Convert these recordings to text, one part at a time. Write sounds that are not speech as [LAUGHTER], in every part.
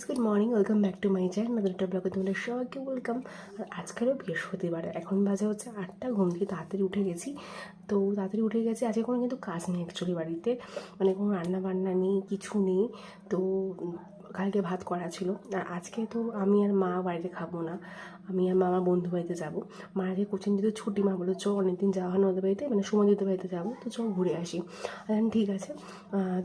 Guys good morning welcome back to my channel নতুন একটা ব্লগে তোমাদের সবাইকে ওয়েলকাম আর আজকেরও বৃহস্পতিবার এখন বাজে হচ্ছে আটটা, ঘুম থেকে তাড়াতাড়ি উঠে গেছি। তো তাড়াতাড়ি উঠে গেছি, আজকে কোনো কিন্তু কাজ নেই অ্যাকচুয়ালি বাড়িতে। মানে কোনো রান্না বান্না নেই, কিছু নেই। তো কালকে ভাত করা ছিল। আর আজকে তো আমি আর মা বাড়িতে খাব না। আমি আর মা আমার বন্ধু বাড়িতে যাব। মা আজকে কোচিং যেহেতু ছুটি মা বলে চ অনেকদিন যাওয়া হয় না ওদের বাড়িতে মানে সুমন্দিদের বাড়িতে যাব, তো চ ঘুরে আসি। আমি ঠিক আছে।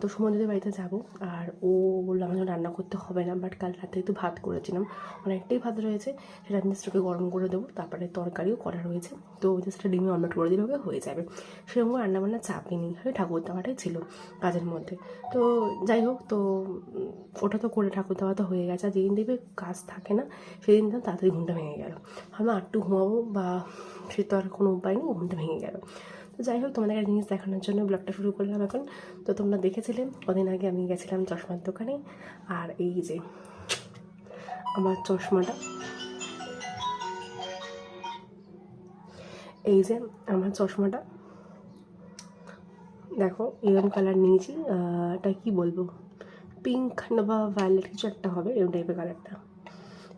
তো সুমন্দিদের বাড়িতে যাব, আর ও বলল, আমার রান্না করতে হবে না বাট কাল রাতে একটু ভাত করেছিলাম। অনেকটাই ভাত রয়েছে, সেটা আমি জাস্ট ওকে গরম করে দেবো, তারপরে তরকারিও করা রয়েছে, তো জাস্ট ডিমে অমলেট করে দিলে ওকে হয়ে যাবে। সেরকম রান্নাবান্না চাপই নেই খালি ঠাকুর দাওয়াটাই ছিল কাজের মধ্যে। তো যাই হোক, তো ওটা তো করে ঠাকুর দাওয়া তো হয়ে গেছে, আর যেদিন দেখবে কাজ থাকে না, সেদিন তো তাড়াতাড়ি ঘুমটা ভেঙে গেল। আমি আটটু ঘুমাবো বা সে তো আর কোনো উপায় নেই, ঘুমটা ভেঙে গেল। তো যাই হোক, তোমাদের একটা জিনিস দেখানোর জন্য ব্লগটা শুরু করলাম এখন। তো তোমরা দেখেছিলে, কদিন আগে আমি গেছিলাম চশমার দোকানে, আর এই যে আমার চশমাটা, এই যে আমার চশমাটা, দেখো এরকম কালার নিয়েছি এটা কি বলব, পিঙ্ক বা ভায়োলেট কিছু একটা হবে, এরকম টাইপের কালারটা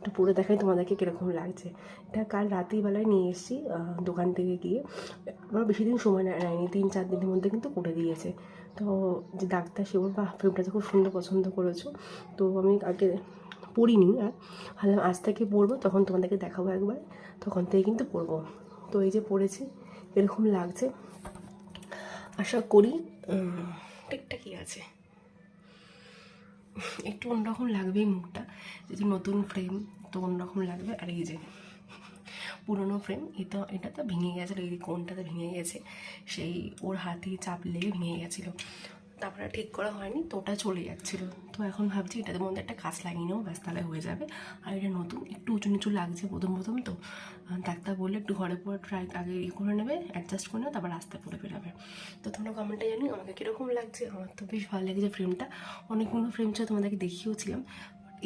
একটু পরে দেখাই তোমাদেরকে কীরকম লাগছে। এটা কাল রাতের বেলায় নিয়ে এসেছি দোকান থেকে গিয়ে। আমার বেশি দিন সময় নেয়- নেয়নি, তিন চার দিনের মধ্যে কিন্তু করে দিয়েছে। তো যে ডাক্তার সে বলবা ফিল্মটা খুব সুন্দর পছন্দ করেছ। তো আমি আগে পড়িনি, আর ভাবলাম আজ থেকে পড়ব, তখন তোমাদেরকে দেখাবো একবার, তখন থেকে কিন্তু পড়ব। তো এই যে পড়েছি এরকম লাগছে? আশা করি ঠিকঠাকই আছে। একটু অন্যরকম লাগবে এই মুখটা যেহেতু নতুন ফ্রেম তো অন্যরকম লাগবে আর এই যে পুরনো ফ্রেম এটা এটা তো ভেঙে গেছিল, এই কোনটাতে ভেঙে গেছে, সেই ওর হাতে চাপ লেগে ভেঙে গেছিল। তারপরে ঠিক করা হয়নি, তো ওটা চলে যাচ্ছিল। তো এখন ভাবছি এটাতে মধ্যে একটা কাজ লাগিয়ে নেব, ব্যাস তাহলে হয়ে যাবে। আর এটা নতুন, একটু উঁচু নিচু লাগছে প্রথম প্রথম, তো ডাক্তার বললে একটু ঘরে পরে ট্রাই আগে ইয়ে করে নেবে অ্যাডজাস্ট করে নেবে, তারপর রাস্তায় পরে বেরোবে তো তোমরা কমেন্টে জানি আমাকে কীরকম লাগছে? আমার তো বেশ ভালো লেগেছে ফ্রেমটা অনেকগুলো ফ্রেম ছিল তোমাদেরকে দেখিয়েওছিলাম।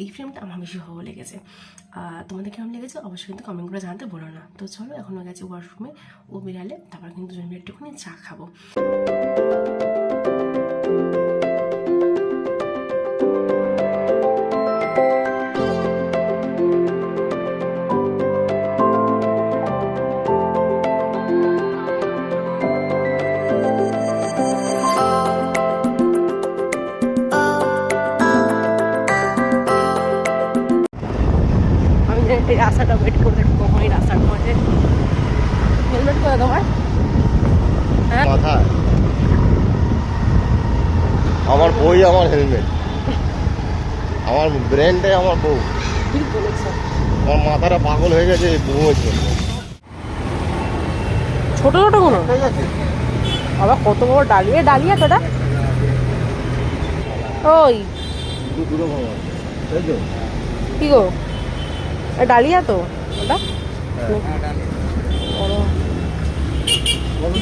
এই ফ্রেমটা আমার বেশি ভালো লেগেছে। তোমাদের কেমন লেগেছে? অবশ্যই কিন্তু কমেন্ট করে জানাতে বলো না। তো চলো এখনও গেছে ওয়াশরুমে ও বেরালে তারপর কিন্তু দুজন একটুখানি চা খাব। বই আমার হেলমেট আমার ব্রেনটাই আমার বউ। আমার মাথাটা পাগল হয়ে গেছে এই বউয়ের জন্য। ছোট ছোট কোনো? আবার কত বড় ডালিয়া? ডালিয়া তোটা ওই। কি গো? এ ডালিয়া তো? ওটা? বড়।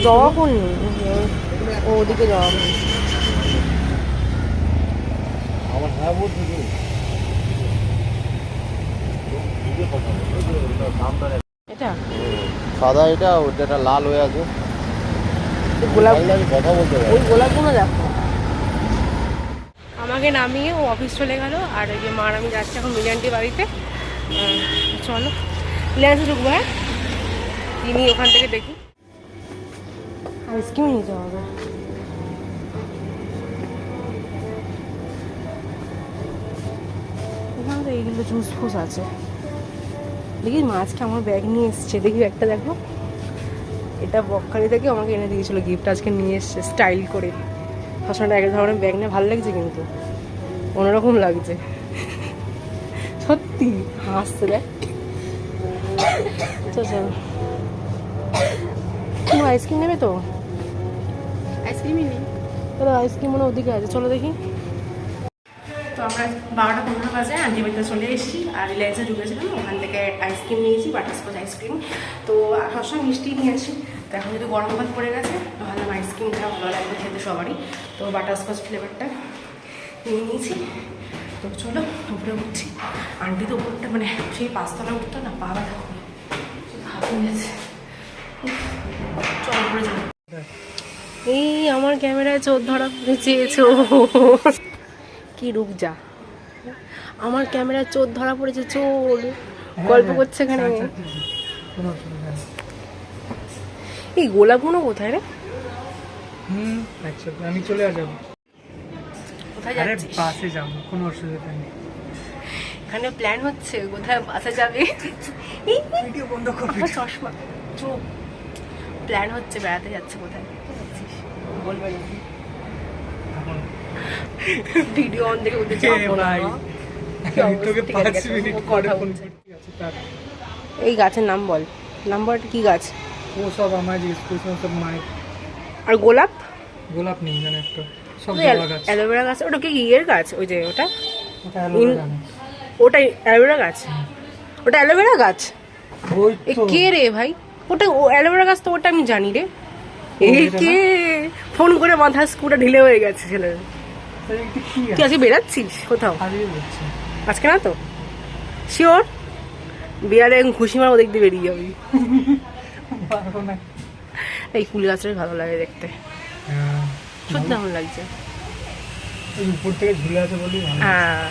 জবা ও ওদিকে জবা আমার হ্যাঁ বলছি সাদা এটা ওটা একটা লাল হয়ে আছে। গোলাপ জানি না আমি কথা বলতে ওই গোলাপগুলো দেখো। আমাকে নামিয়ে ও অফিস চলে গেল আর ওই যে মার আমি যাচ্ছি এখন মিলিয়ানটি বাড়িতে। চলো মিলিয়ান্সে ঢুকবো হ্যাঁ? কিনি ওখান থেকে দেখি। আইসক্রিম নিতে হবে। ওখানে তো এইগুলো জুস ফুস আছে। দেখি মাছকে আমার ব্যাগ নিয়ে এসছে। দেখি ব্যাগটা দেখো। এটা বকখালি থেকে আমাকে এনে দিয়েছিল গিফট আজকে নিয়ে এসছে স্টাইল করে। সবসময় এক ধরনের ব্যাগ নিয়ে ভালো লাগছে কিন্তু। অন্যরকম লাগছে। সত্যি হাসছে দেখ। আইসক্রিম নেবে তো? আইসক্রিমই নেই। তাহলে আইসক্রিম মনে ওদিকে আছে। চলো দেখি। তো আমরা বারোটা পনেরো বাজে আন্টি বাড়িতে চলে এসেছি। আর রিলায়েন্সে ঢুকেছিলাম, ওখান থেকে আইসক্রিম নিয়েছি বাটারস্কচ আইসক্রিম। তো সবসময় মিষ্টি নিয়ে আসি। তো এখন যদি গরম ভাত পড়ে গেছে তো ভাবলাম আইসক্রিমটা ভালো লাগবে খেতে সবারই। তো বাটারস্কচ ফ্লেভারটা নিয়ে নিয়েছি। তো চলো, উপরে উঠছি। আন্টি তো উপরটা মানে সেই পাঁচতলা উঠতো না বাবা চলো উপরে যাব এই আমার ক্যামেরায় চোর ধরা, চেয়েছো কি রুক যা। আমার ক্যামেরা চোর ধরা পড়েছে চোর। গল্প করছে এখানে। কোনো অসুবিধা নেই। এই গোলাপগুলো কোথায় রে? হুম আচ্ছা আমি চলে যাব। কোথায় যাচ্ছিস? বাসে যাব কোনো অসুবিধা নেই। এখানে প্ল্যান হচ্ছে কোথায় বাসে যাবে? ভিডিও বন্ধ আমার চশমা চোখ। প্ল্যান হচ্ছে বেড়াতে যাচ্ছে কোথায়? যাচ্ছিস? ভিডিও অন দেখে বলতে এ না এই গাছের নাম বল। নাম্বার কি গাছ? ও সব আমার সব মায়ের। আর গোলাপ? গোলাপ নেই একটা। সব গাছ। অ্যালোভেরা গাছ। ওটা কি ইয়ের গাছ? ওই যে ওটা? ওটা অ্যালোভেরা গাছ। ওটাই অ্যালোভেরা গাছ? ওটা অ্যালোভেরা গাছ? ওই তো। কে রে ভাই? ওটা অ্যালোভেরা গাছ তো ওটা আমি জানি রে। এই কে? ফোন করে মাথা স্কুটা ঢিলে হয়ে গেছে ছেলের। তুই আজকে বেরাচ্ছিস কোথাও? আজকে না তো? শিওর বিয়ারে খুশি মার ওদিক দিয়ে বেরিয়ে যাবি। এই ফুল গাছটাই ভালো লাগে দেখতে। হ্যাঁ। সত্যি দারুণ লাগছে। উপর থেকে ঝুলে আছে বলি হ্যাঁ।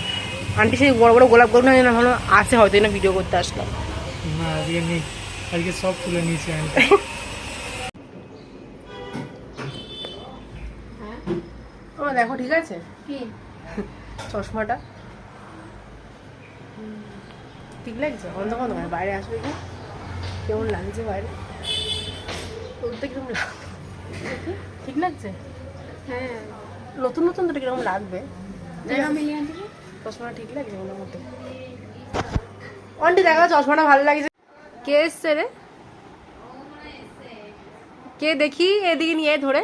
আন্টি সেই বড় বড় গোলাপ না ভালো আছে হয়তো না ভিডিও করতে আসলাম। না আজকে নেই। আজকে সব তুলে নিয়েছি [LAUGHS] ও দেখো ঠিক আছে? কি? চশমাটা। ঠিক লাগছে? অন্ধ বন্ধ করে বাইরে আসবে কি? কেমন লাগছে বাইরে? তোরটা কীরকম লাগবে ঠিক লাগছে? হ্যাঁ। নতুন নতুন তো কীরকম লাগবে? চশমাটা ঠিক লাগছে মনের মতো অন্টি দেখা চশমাটা ভালো লাগছে। কে এসছে রে? কে দেখি এদিকে নিয়ে ধরে।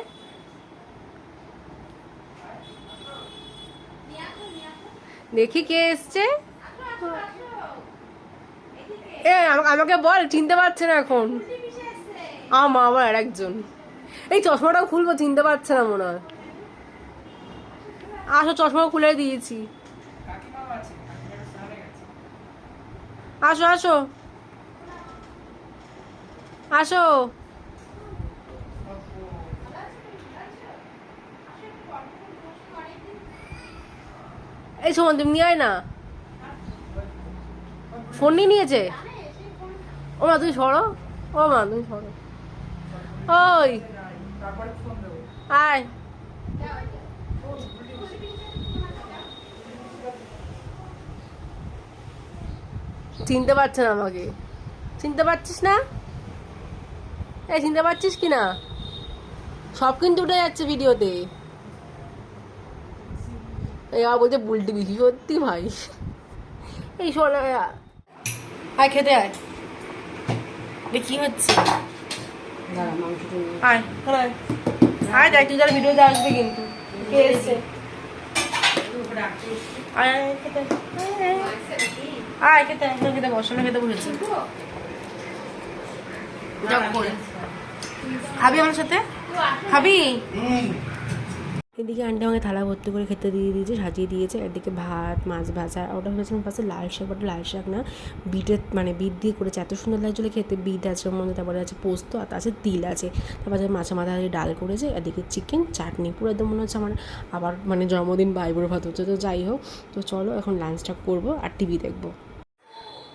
দেখি কে এসছে। এ আম- আমাকে বল, চিনতে পারছে না এখন। আমা আমার আর একজন এই চশমাটাও খুলবো, চিনতে পারছে না মনে হয়। আসো চশমা খুলে দিয়েছি। আসো আসো। আসো। এই সময় তুমি নিয়ে আয় না। ফোন নিয়ে নিয়েছে? ও মা তুমি সরো। ও মা তুমি সরো। ওই। আয়। চিনতে পারছে না আমাকে। চিনতে পারছিস না? এই, চিনতে পারছিস কি না? সব কিন্তু উঠে যাচ্ছে ভিডিওতে। আবার বলছে বুলটি বিক্রি সত্যি ভাই। এই শোন আয় খেতে আয়। কি হচ্ছে? আয়। আয় দেখ তুই যারা ভিডিওতে আসবে কিন্তু। কে এসছে? আয় আয় খেতে আয়, খেতে খেতে বস না খেতে বসেছি। খাবি আমার সাথে? খাবি? এদিকে আন্টি আমাকে থালা ভর্তি করে খেতে দিয়ে দিয়েছে সাজিয়ে দিয়েছে। এদিকে ভাত মাছ ভাজা আর ওটা আমার পাশে লাল শাক ওটা লাল শাক না বিটের মানে বিট দিয়ে করেছে। এত সুন্দর লাগছিল খেতে বিট আছে ওর মধ্যে তারপরে আছে পোস্ত আর আছে তিল আছে। তারপরে আছে মাছা মাথা ডাল করেছে এদিকে চিকেন চাটনি পুরো একদম মনে হচ্ছে আমার আবার মানে জন্মদিন বাইবুর ভাত হচ্ছে তো যাই হোক। তো চলো এখন লাঞ্চটা করব আর টিভি দেখব।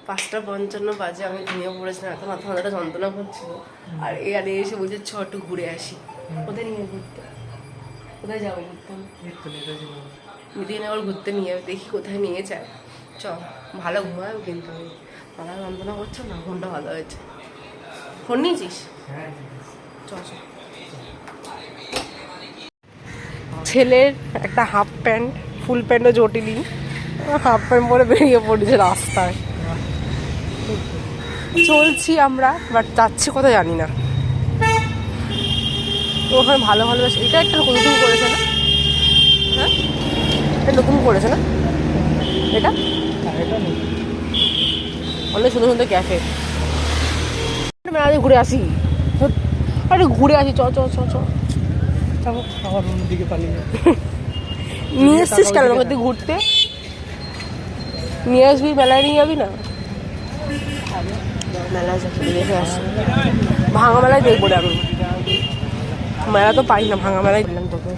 পাঁচটা পঞ্চান্ন বাজে আমি ঘুমিয়ে পড়েছিলাম এত মাথা মাথাটা যন্ত্রণা করছিল। আর এ আর এসে বলছে ছ একটু ঘুরে আসি। ওদের নিয়ে ঘুরতে। কোথায় যাব ঘুরতে। মিটিংয়ে আবার ঘুরতে নিয়ে যাবে দেখি কোথায় নিয়ে যায়। চ ভালো ঘুমাবো কিন্তু। আমি মাথা যন্ত্রণা করছ না ঘুমটা ভালো হয়েছে। ফোন নিয়েছিস? হ্যাঁ চ চ ছেলের একটা হাফ প্যান্ট ফুল প্যান্টও জটিলি হাফ প্যান্ট পরে বেরিয়ে পড়েছে রাস্তায়। চলছি আমরা বাট যাচ্ছি কোথায় জানি না। তো ওখানে ভালো ভালো বেশ এটা একটা নতুন করেছে না? হ্যাঁ? এটা নতুন করেছে না? এটা? এটা অনেক সুন্দর সুন্দর ক্যাফে মেলাতে ঘুরে আসি। আরে ঘুরে আসি চ চ চ চ নিয়ে এসছিস কেন? আমাকে তুই ঘুরতে? নিয়ে আসবি মেলায় নিয়ে যাবি না? মেলায় দেখে আসি ভাঙা মেলায় দেখব আমি। মেলা তো পাই না ভাঙা মেলায় দিলাম তোকে?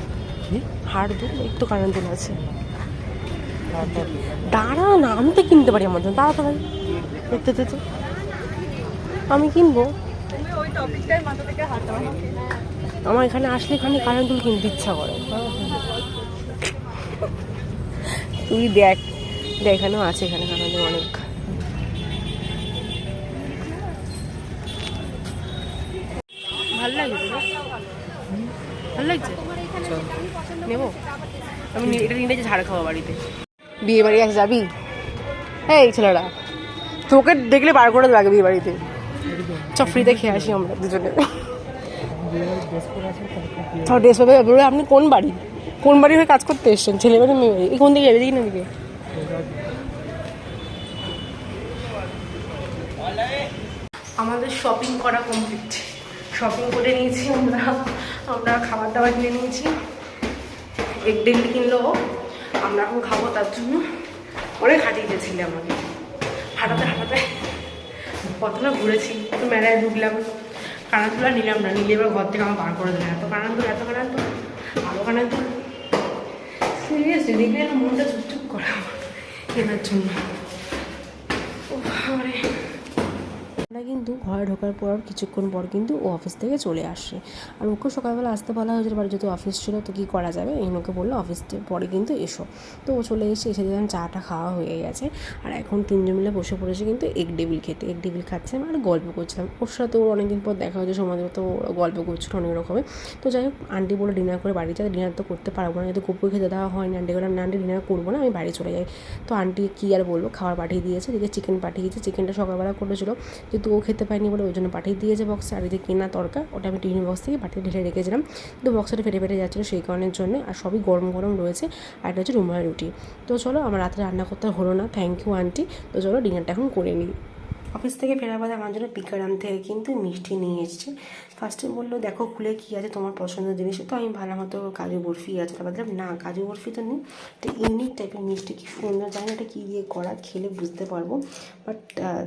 হাট দূর একটু কারেন্ট দিন আছে। দাঁড়া না আমি তো কিনতে পারি আমার জন্য তাড়াতাড়ি দেখতে দেখতে আমি কিনবো। আমার এখানে আসলে এখানে কারেন্ট দুল কিনতে ইচ্ছা করে। তুই দেখ দেখ এখানেও আছে এখানে কারেন্ট অনেক। ভালো লাগছে? নেব? আমি এটা নিয়ে ঝাড় খাওয়া বাড়িতে। বিয়ে বাড়ি আস যাবি? হ্যাঁ এই ছেলেরা তোকে দেখলে বার করে আগে বিয়ে বাড়িতে। চ ফ্রিতে খেয়ে আসি আমরা দুজনে। ড্রেস পাবে? আপনি কোন বাড়ি? কোন বাড়ি হয়ে কাজ করতে এসছেন? ছেলে বাড়ি মেয়ে বাড়ি? এই কোন দিকে যাবে? দেখি না দিকে আমাদের শপিং করা কমপ্লিট শপিং করে নিয়েছি আমরা। আমরা খাবার দাবার কিনে নিয়েছি। এক ডেলি কিনলো আমরা এখন খাব তার জন্য। অনেক হাঁটিয়ে গেছিলে আমাকে। হাঁটাতে হাঁটাতে। কত না ঘুরেছি, একটু মেলায় ঢুকলাম। কানাতুলা নিলাম না, নিলে এবার ঘর থেকে আমার বার করে দিলাম এত কানাতুল এত কানাতুল আরও কানাতুল সিরিয়াসলি দেখলে মনটা চুপচুপ করা। কেনার জন্য। কিন্তু ঘরে ঢোকার পর কিছুক্ষণ পর কিন্তু ও অফিস থেকে চলে আসে। আর ওকে সকালবেলা আসতে বলা হয়েছিল বাড়ি যেহেতু অফিস ছিল, তো কী করা যাবে? এই ওকে বলল অফিস পরে কিন্তু এসো। তো ও চলে এসে এসে দেখলাম চাটা খাওয়া হয়ে গেছে। আর এখন তিনজন মিলে বসে পড়েছে কিন্তু এগ ডেবিল খেতে। এগ ডেবিল খাচ্ছিলাম আর গল্প করছিলাম ওর সাথে ওর অনেকদিন পর দেখা হয়েছে সময় তো গল্প করছিল অনেক রকমের তো যাই হোক, আন্টি বলে ডিনার করে বাড়ি যাই ডিনার তো করতে পারব না, যেহেতু গপ্পু খেতে দেওয়া হয়নি। আন্টি বললাম না, আন্টি ডিনার করব না, আমি বাড়ি চলে যাই। তো আন্টি কী আর বলব? খাবার পাঠিয়ে দিয়েছে এদিকে চিকেন পাঠিয়েছে চিকেনটা সকালবেলা করেছিল, যেহেতু ও খেতে পায়নি বলে ওই জন্য পাঠিয়ে দিয়েছে বক্সে আর এদিকে কেনা তরকা ওটা আমি টিফিন বক্স থেকে পাঠিয়ে ঢেলে রেখেছিলাম। কিন্তু বক্সটা ফেটে ফেটে যাচ্ছিল সেই কারণের জন্য। আর সবই গরম গরম রয়েছে। আর এটা হচ্ছে রুমাল রুটি। তো চলো, আমার রাতে রান্না করতে হলো না। থ্যাংক ইউ আন্টি তো চলো ডিনারটা এখন করে নিই। অফিস থেকে ফেরার পরে আমার জন্য পিকারাম থেকে কিন্তু মিষ্টি নিয়ে এসছে। ফার্স্টে বলল, দেখো, খুলে কী আছে তোমার পছন্দের জিনিস। তো আমি ভালো মতো কাজু বরফি আছে, তারপর দেখলাম না, কাজু বরফি তো নেই। তো ইউনিক টাইপের মিষ্টি, কি সুন্দর, জানি এটা কী দিয়ে করা, খেলে বুঝতে পারব। বাট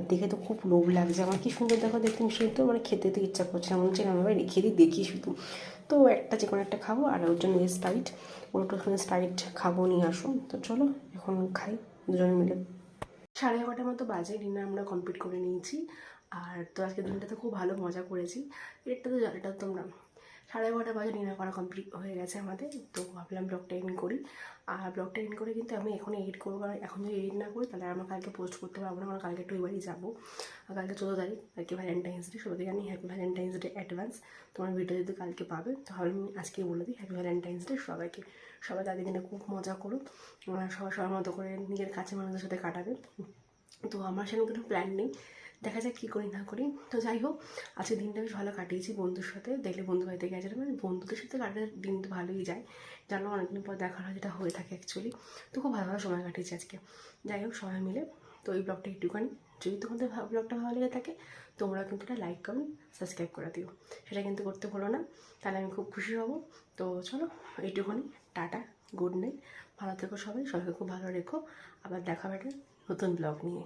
দেখে তো খুব লোভ লাগছে আমার, কি সুন্দর, দেখো, দেখতে মিষ্টি। তো মানে খেতে তো ইচ্ছা করছে না, মনে হচ্ছে আমি রেখে দিই দেখি শুধু। তো একটা যে কোনো একটা খাব, আর ওর জন্য স্প্রাইট ওটা স্প্রাইট খাব, নিয়ে আসো তো চলো, এখন খাই, দুজন মিলে। সাড়ে এগারোটার মতো বাজে ডিনার আমরা কমপ্লিট করে নিয়েছি। আর তো আজকে দিনটাতে খুব ভালো মজা করেছি। এটা তো এটা তোমরা সাড়ে এগারোটা বাজে ডিনার করা কমপ্লিট হয়ে গেছে আমাদের, তো ভাবলাম ব্লগটা এন্ড করি। আর ব্লগটা এন্ড করে কিন্তু আমি এখন এডিট করব, কারণ এখন যদি এডিট না করি তাহলে আমার কালকে পোস্ট করতে পারব না, কারণ কালকে একটু বাড়ি যাব। আর কালকে চোদ্দ তারিখ কালকে ভ্যালেন্টাইন্স ডে সবাই জানি হ্যাপি ভ্যালেন্টাইন্স ডে অ্যাডভান্স তোমার ভিডিও যদি কালকে পাবে, তাহলে আমি আজকে বলে দিই হ্যাপি ভ্যালেন্টাইন্স ডে সবাইকে। সবাই তাদের দিনে খুব মজা করুক সবাই সবার মতো করে নিজের কাছে মানুষদের সাথে কাটাবে। তো আমার সেরকম কোনো প্ল্যান নেই। দেখা যাক কী করি না করি। তো যাই হোক আজকে দিনটা বেশ ভালো কাটিয়েছি বন্ধুর সাথে। দেখলে বন্ধু বাড়িতে গেছে মানে বন্ধুদের সাথে কাটাতে দিন তো ভালোই যায়। জানো অনেকদিন পর দেখা হয় যেটা হয়ে থাকে অ্যাকচুয়ালি তো খুব ভালো ভালো সময় কাটিয়েছি আজকে। যাই হোক, সবাই মিলে তো এই ব্লগটা একটুখানি। যদি তোমাদের ব্লগটা ভালো লেগে থাকে তোমরা কিন্তু এটা লাইক কমেন্ট সাবস্ক্রাইব করে দিও। সেটা কিন্তু করতে ভুলো না। তাহলে আমি খুব খুশি হব। তো চলো, এইটুখানি। টাটা গুড নাইট ভালো থেকো সবাই। সবাইকে খুব ভালো রেখো। আবার দেখা হবে নতুন ব্লগ নিয়ে।